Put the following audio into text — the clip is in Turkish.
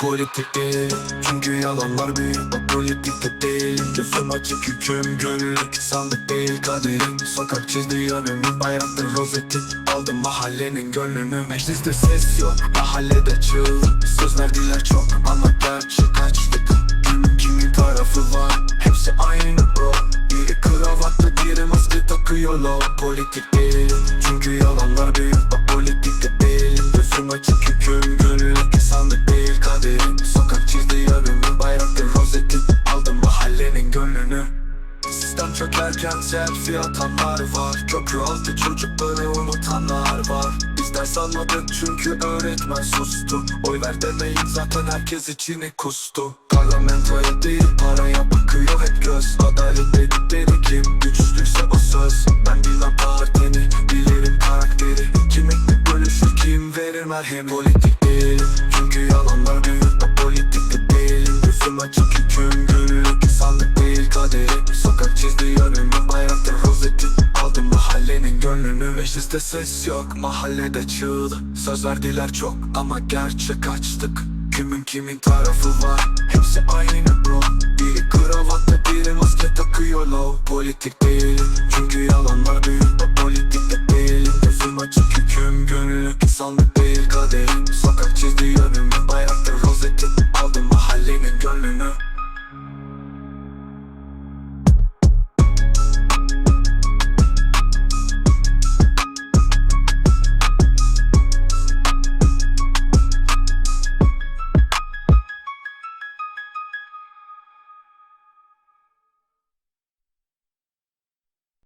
Politik değil Çünkü yalanlar büyük. Politikte değil Gözüm açık hüküm Gönüllük sandık değil kaderim. Sokak çizdi yönümü Bayraktır rozeti. Aldım mahallenin gönlünü Mecliste ses yok. Mahallede çığlık Söz verdiler çok. Ama gerçek açtık Kimin kimin tarafı var. Hepsi aynı bro. Biri kravatlı biri maske takıyor lo Politik çökerken selfie atanlar var. Köprü altı çocukları unutanlar var. Biz ders almadık çünkü öğretmen sustu. Oy ver demeyin zaten herkes içini kustu. Parlamentoya değil paraya bakıyor hep göz. Adalet dedikleri kim? Güçlüyse o söz. Ben bilmem partini bilirim karakteri. Kim ekmek bölüşür kim verir merhem Politik değil çünkü yalanlar büyük O politikte değil. Gözüm açık Gönlünü mecliste ses yok. Mahallede çığlık Söz verdiler çok ama gerçek açtık. Kimin kimin tarafı var? Hepsi aynı bro. Biri kravatta biri maske takıyor low. Politik değil Çünkü yalanlar büyük. O politik de değil Gözüm açık hüküm gönüllü insanlık değil. Kaderim Sokak çizdi önümü bayraktır rozeti.